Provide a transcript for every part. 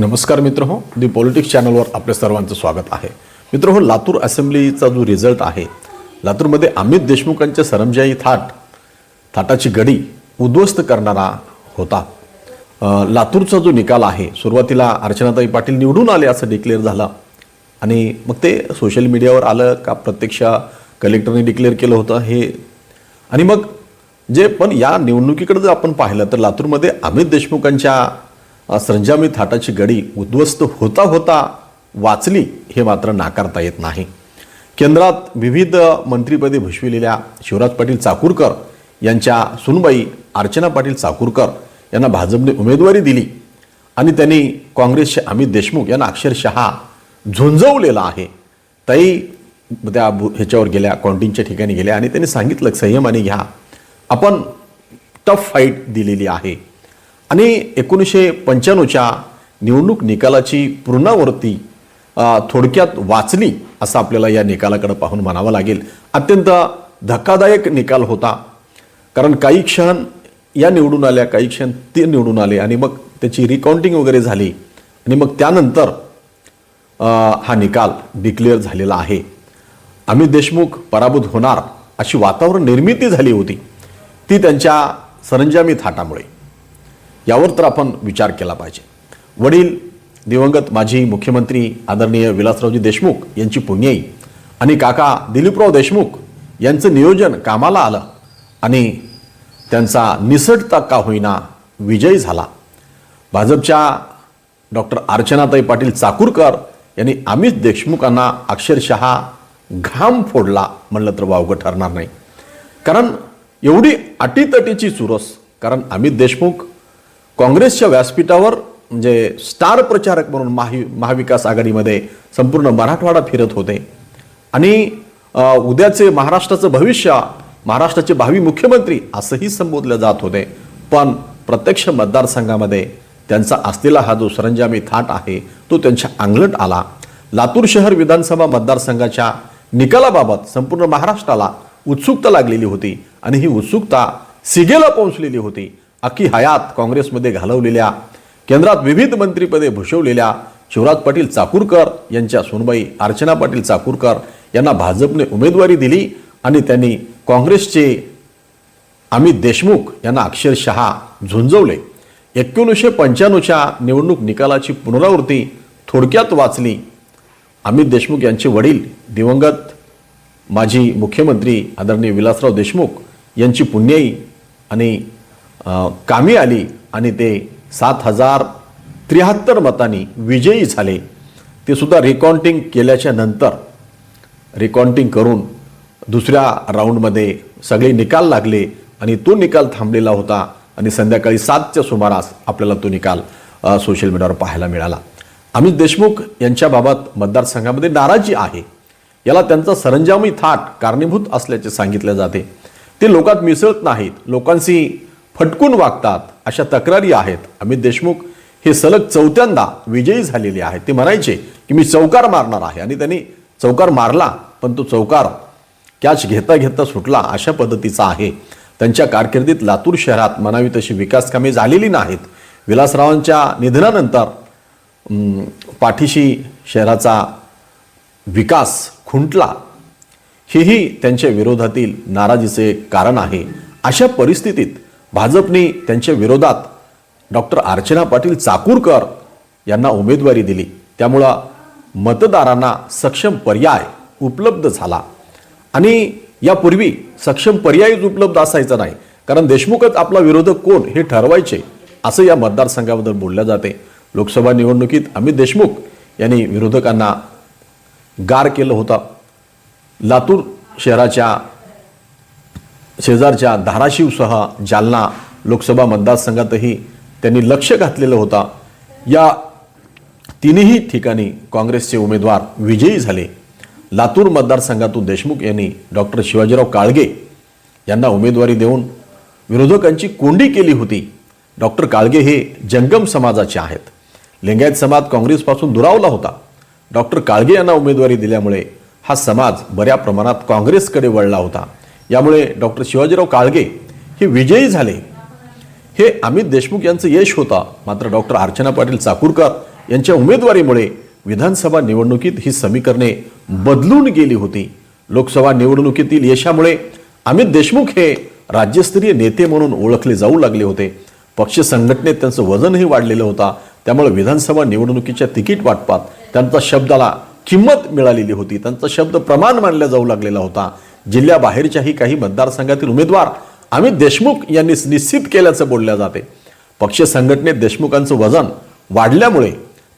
नमस्कार मित्र हो दी पॉलिटिक्स चॅनलवर आपल्या सर्वांचं स्वागत आहे. मित्र हो लातूर असेंब्लीचा जो रिझल्ट आहे लातूरमध्ये अमित देशमुखांच्या सरमजाई थाट थाटाची गडी उद्ध्वस्त करणारा होता. लातूरचा जो निकाल आहे सुरुवातीला अर्चनाताई पाटील निवडून आले असं डिक्लेअर झालं. आणि मग ते सोशल मीडियावर आलं का प्रत्यक्ष कलेक्टरने डिक्लेअर केलं होतं हे. आणि मग जे पण या निवडणुकीकडे जर आपण पाहिलं तर लातूरमध्ये अमित देशमुखांच्या अ, थाटाची गडी उद्ध्वस्त होता होता वाचली हे मात्र नाकारता येत नाही. केंद्रात विविध मंत्रिपदे भूषविलेल्या शिवराज पाटील चाकूरकर यांच्या सुनबाई अर्चना पाटील चाकूरकर यांना भाजपने उमेदवारी दिली आणि त्यांनी काँग्रेसचे अमित देशमुख यांना अक्षरशः झुंजवलेला आहे. ताई त्या ह्याच्यावर गेल्या कॉन्टीनच्या ठिकाणी गेल्या आणि त्यांनी सांगितलं संयमाने घ्या. आपण टफ फाईट दिलेली आहे. आणि एकोणीसशे पंच्याण्णवच्या निवडणूक निकालाची पूर्णावृत्ती थोडक्यात वाचली असं आपल्याला या निकालाकडे पाहून म्हणावं लागेल. अत्यंत धक्कादायक निकाल होता. कारण काही क्षण या निवडून आल्या काही क्षण ते निवडून आले आणि मग त्याची रिकाउंटिंग वगैरे झाली. आणि मग त्यानंतर हा निकाल डिक्लेअर झालेला आहे. अमित देशमुख पराभूत होणार अशी वातावरण निर्मिती झाली होती. ती त्यांच्या सरंजामी थाटामुळे. यावर तर आपण विचार केला पाहिजे. वडील दिवंगत माजी मुख्यमंत्री आदरणीय विलासरावजी देशमुख यांची पुण्याई आणि काका दिलीपराव देशमुख यांचं नियोजन कामाला आलं आणि त्यांचा निसटता का होईना विजय झाला. भाजपच्या डॉक्टर अर्चनाताई पाटील चाकूरकर यांनी अमित देशमुखांना अक्षरशः घाम फोडला म्हणलं तर वावगं ठरणार नाही. कारण एवढी अटीतटीची चुरस कारण अमित देशमुख काँग्रेसच्या व्यासपीठावर म्हणजे स्टार प्रचारक म्हणून माही महाविकास आघाडीमध्ये संपूर्ण मराठवाडा फिरत होते. आणि उद्याचे महाराष्ट्राचं भविष्य महाराष्ट्राचे भावी मुख्यमंत्री असंही संबोधलं जात होते. पण प्रत्यक्ष मतदारसंघामध्ये त्यांचा असलेला हा जो सरंजामी थाट आहे तो त्यांच्या अंगलट आला. लातूर शहर विधानसभा मतदारसंघाच्या निकालाबाबत संपूर्ण महाराष्ट्राला उत्सुकता लागलेली होती. आणि ही उत्सुकता सिगेला पोहोचलेली होती. अख्खी हयात काँग्रेसमध्ये घालवलेल्या केंद्रात विविध मंत्रिपदे भूषवलेल्या शिवराज पाटील चाकूरकर यांच्या सोनबाई अर्चना पाटील चाकूरकर यांना भाजपने उमेदवारी दिली आणि त्यांनी काँग्रेसचे अमित देशमुख यांना अक्षरशः झुंजवले. एकोणीसशे पंच्याण्णवच्या निवडणूक निकालाची पुनरावृत्ती थोडक्यात वाचली. अमित देशमुख यांचे वडील दिवंगत माजी मुख्यमंत्री आदरणीय विलासराव देशमुख यांची पुण्याई आणि कामी आली आणि ते सात हजार त्र्याहत्तर मतांनी विजयी झाले. ते सुद्धा रिकाउंटिंग केल्याच्यानंतर रिकाउंटिंग करून दुसऱ्या राऊंडमध्ये सगळे निकाल लागले आणि तो निकाल थांबलेला होता आणि संध्याकाळी सातच्या सुमारास आपल्याला तो निकाल सोशल मीडियावर पाहायला मिळाला. अमित देशमुख यांच्याबाबत मतदारसंघामध्ये नाराजी आहे. याला त्यांचा सरंजामी थाट कारणीभूत असल्याचे सांगितले जाते. ते लोकात मिसळत नाहीत. लोकांशी फटकून वागतात अशा तक्रारी आहेत. अमित देशमुख हे सलग चौथ्यांदा विजयी झालेले आहेत. ते म्हणायचे की मी चौकार मारणार आहे. आणि त्यांनी चौकार मारला पण तो चौकार कॅच घेता घेता सुटला. अशा पद्धतीचा आहे. त्यांच्या कारकिर्दीत लातूर शहरात म्हणावी तशी विकास कामे झालेली नाहीत. विलासरावांच्या निधनानंतर पाठीशी शहराचा विकास खुंटला. हेही त्यांच्या विरोधातील नाराजीचे कारण आहे. अशा परिस्थितीत भाजपने त्यांच्या विरोधात डॉक्टर अर्चना पाटील चाकूरकर यांना उमेदवारी दिली. त्यामुळं मतदारांना सक्षम पर्याय उपलब्ध झाला. आणि यापूर्वी सक्षम पर्यायच उपलब्ध असायचा नाही. कारण देशमुखच आपला विरोधक कोण हे ठरवायचे असं या मतदारसंघाबद्दल बोलल्या जाते. लोकसभा निवडणुकीत अमित देशमुख यांनी विरोधकांना गार केलं होतं. लातूर शहराच्या शेजारच्या धाराशिवसह जालना लोकसभा मतदारसंघातही त्यांनी लक्ष घातलेलं होतं. या तिन्ही ठिकाणी काँग्रेसचे उमेदवार विजयी झाले. लातूर मतदारसंघातून देशमुख यांनी डॉक्टर शिवाजीराव काळगे यांना उमेदवारी देऊन विरोधकांची कोंडी केली होती. डॉक्टर काळगे हे जंगम समाजाचे आहेत. लिंगायत समाज काँग्रेसपासून दुरावला होता. डॉक्टर काळगे यांना उमेदवारी दिल्यामुळे हा समाज बऱ्या प्रमाणात काँग्रेसकडे वळला होता. यामुळे डॉक्टर शिवाजीराव काळगे हे विजयी झाले. हे अमित देशमुख यांचं यश होता. मात्र डॉक्टर अर्चना पाटील चाकूरकर यांच्या उमेदवारीमुळे विधानसभा निवडणुकीत ही समीकरणे बदलून गेली होती. लोकसभा निवडणुकीतील यशामुळे अमित देशमुख हे राज्यस्तरीय नेते म्हणून ओळखले जाऊ लागले होते. पक्ष संघटनेत त्यांचं वजनही वाढलेलं होता. त्यामुळे विधानसभा निवडणुकीच्या तिकीट वाटपात त्यांचा शब्दाला किंमत मिळालेली होती. त्यांचा शब्द प्रमाण मानला जाऊ लागलेला होता. जिल्ह्याबाहेरच्याही काही मतदारसंघातील उमेदवार अमित देशमुख यांनी निश्चित केल्याचं बोलल्या जाते. पक्ष संघटनेत देशमुखांचं वजन वाढल्यामुळे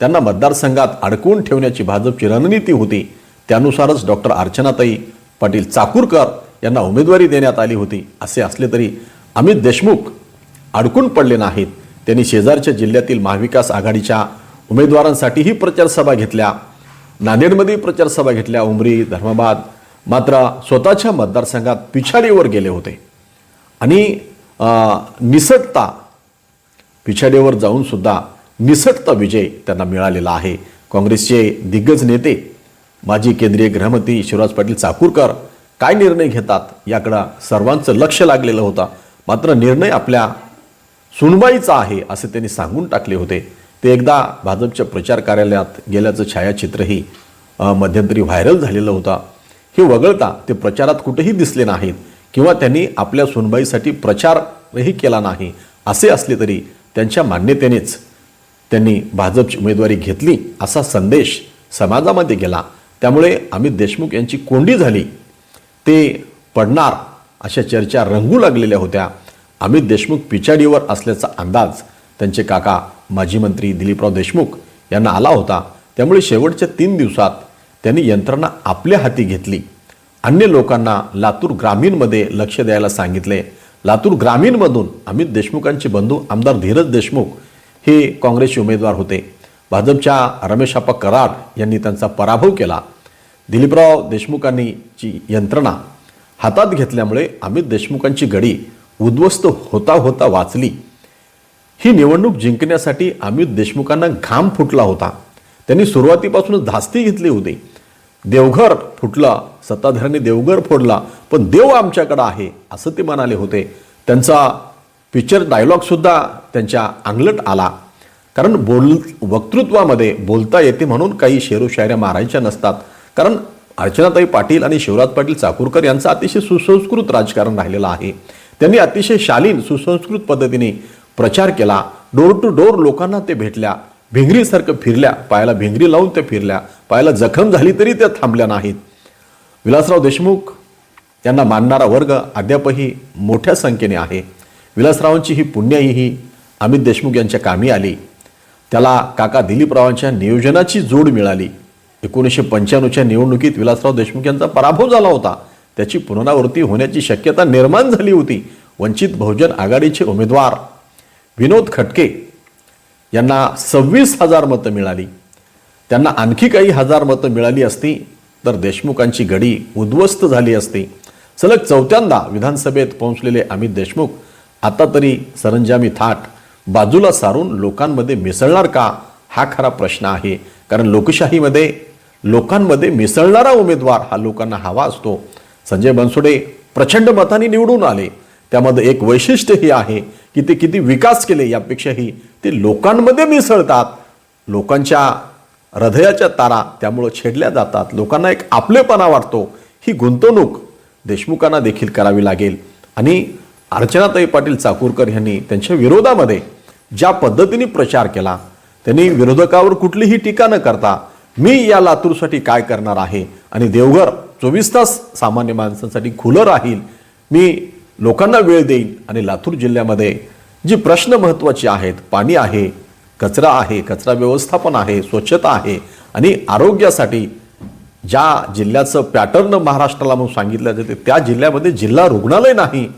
त्यांना मतदारसंघात अडकवून ठेवण्याची भाजपची रणनीती होती. त्यानुसारच डॉक्टर अर्चनाताई पाटील चाकूरकर यांना उमेदवारी देण्यात आली होती. असे असले तरी अमित देशमुख अडकून पडले नाहीत. त्यांनी शेजारच्या जिल्ह्यातील महाविकास आघाडीच्या उमेदवारांसाठीही प्रचारसभा घेतल्या. नांदेडमध्ये प्रचारसभा घेतल्या. उमरी धर्माबाद मात्र स्वतःच्या मतदारसंघात पिछाडीवर गेले होते. आणि निसटता पिछाडीवर जाऊन सुद्धा निसटता विजय त्यांना मिळालेला आहे. काँग्रेसचे दिग्गज नेते माजी केंद्रीय गृहमंत्री शिवराज पाटील चाकूरकर काय निर्णय घेतात याकडं सर्वांचं लक्ष लागलेलं होतं. मात्र निर्णय आपल्या सुनबाईचा आहे असे त्यांनी सांगून टाकले होते. ते एकदा भाजपच्या प्रचार कार्यालयात गेल्याचं छायाचित्रही मध्यंतरी व्हायरल झालेलं होतं. हे वगळता ते प्रचारात कुठेही दिसले नाहीत किंवा त्यांनी आपल्या सुनबाईसाठी प्रचारही केला नाही असे असले तरी त्यांच्या मान्यतेनेच त्यांनी भाजपची उमेदवारी घेतली असा संदेश समाजामध्ये गेला. त्यामुळे अमित देशमुख यांची कोंडी झाली. ते पडणार अशा चर्चा रंगू लागलेल्या होत्या. अमित देशमुख पिछाडीवर असल्याचा अंदाज त्यांचे काका माजी मंत्री दिलीपराव देशमुख यांना आला होता. त्यामुळे शेवटच्या तीन दिवसात त्यांनी यंत्रणा आपल्या हाती घेतली. अन्य लोकांना लातूर ग्रामीणमध्ये लक्ष द्यायला सांगितले. लातूर ग्रामीणमधून अमित देशमुखांचे बंधू आमदार धीरज देशमुख हे काँग्रेसचे उमेदवार होते. भाजपच्या रमेशाप्पा कराड यांनी त्यांचा पराभव केला. दिलीपराव देशमुखांनी ची यंत्रणा हातात घेतल्यामुळे अमित देशमुखांची गडी उद्ध्वस्त होता होता वाचली. ही निवडणूक जिंकण्यासाठी अमित देशमुखांना घाम फुटला होता. त्यांनी सुरुवातीपासूनच धास्ती घेतली होती. देवघर फुटलं सत्ताधाऱ्यांनी देवघर फोडला पण देव आमच्याकडं आहे असं ते म्हणाले होते. त्यांचा पिक्चर डायलॉगसुद्धा त्यांच्या अंगलट आला. कारण बोल वक्तृत्वामध्ये बोलता येते म्हणून काही शेरोशायऱ्या मारायच्या नसतात. कारण अर्चनाताई पाटील आणि शिवराज पाटील चाकूरकर यांचं अतिशय सुसंस्कृत राजकारण राहिलेलं आहे. त्यांनी अतिशय शालीन सुसंस्कृत पद्धतीने प्रचार केला. डोर टू डोर लोकांना ते भेटल्या. भिंगरीसारखं फिरल्या. पायाला भिंगरी लावून ते फिरल्या. पायाला जखम झाली तरी त्या थांबल्या नाहीत. विलासराव देशमुख यांना मानणारा वर्ग अद्यापही मोठ्या संख्येने आहे. विलासरावांची ही पुण्याई ही अमित देशमुख यांच्या कामी आली. त्याला काका दिलीपरावांच्या नियोजनाची जोड मिळाली. एकोणीसशे पंच्याण्णवच्या निवडणुकीत विलासराव देशमुख यांचा पराभव झाला होता. त्याची पुनरावृत्ती होण्याची शक्यता निर्माण झाली होती. वंचित बहुजन आघाडीचे उमेदवार विनोद खटके यांना सव्वीस हजार मतं मिळाली. त्यांना आणखी काही हजार मतं मिळाली असती तर देशमुखांची घडी उद्ध्वस्त झाली असती. सलग चौथ्यांदा विधानसभेत पोहोचलेले अमित देशमुख आता तरी सरंजामी थाट बाजूला सारून लोकांमध्ये मिसळणार का? हा खरा प्रश्न आहे. कारण लोकशाहीमध्ये लोकांमध्ये मिसळणारा उमेदवार हा लोकांना हवा असतो. संजय बनसोडे प्रचंड मताने निवडून आले. त्यामध्ये एक वैशिष्ट्य हे आहे की ते किती विकास केले यापेक्षाही ते लोकांमध्ये मिसळतात. लोकांच्या हृदयाच्या तारा त्यामुळं छेडल्या जातात. लोकांना एक आपलेपणा वाटतो. ही गुंतवणूक देशमुखांना देखील करावी लागेल. आणि अर्चनाताई पाटील चाकूरकर यांनी त्यांच्या विरोधामध्ये ज्या पद्धतीने प्रचार केला त्यांनी विरोधकावर कुठलीही टीका न करता मी या लातूरसाठी काय करणार आहे आणि देवघर चोवीस तास सामान्य माणसांसाठी खुलं राहील मी लोकांना वेळ देईन आणि लातूर जिल्ह्यामध्ये जी प्रश्न महत्त्वाचे आहेत पाणी आहे कचरा आहे कचरा व्यवस्थापन आहे स्वच्छता आहे आणि आरोग्यासाठी ज्या जिल्ह्याचं पॅटर्न महाराष्ट्राला म्हणून सांगितलं जाते त्या जिल्ह्यामध्ये जिल्हा रुग्णालय नाही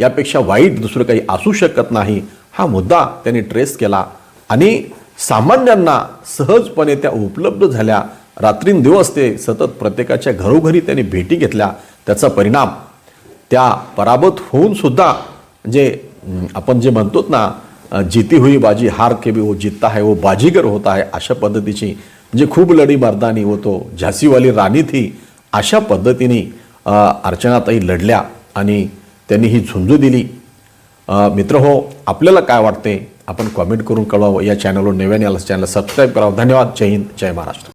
यापेक्षा वाईट दुसरं काही असू शकत नाही हा मुद्दा त्यांनी ट्रेस केला आणि सामान्यांना सहजपणे त्या उपलब्ध झाल्या. रात्रींदिवस ते सतत प्रत्येकाच्या घरोघरी त्यांनी भेटी घेतल्या. त्याचा परिणाम त्या पराभूत होऊन सुद्धा आपण जे म्हणतो ना जीती हुई बाजी हार के भी वो जीतता है वो बाजीगर होता है अशा पद्धतीची. म्हणजे खूप लढी मर्दानी होतो झाशीवाली राणी थी अशा पद्धतीने अर्चनाताई लढल्या आणि त्यांनी ही झुंजू दिली. मित्र हो आपल्याला काय वाटते? आपण कॉमेंट करून कळवावं या चॅनलवर नव्याने आलं चॅनल सबस्क्राईब करावं. धन्यवाद. जय हिंद. जय महाराष्ट्र.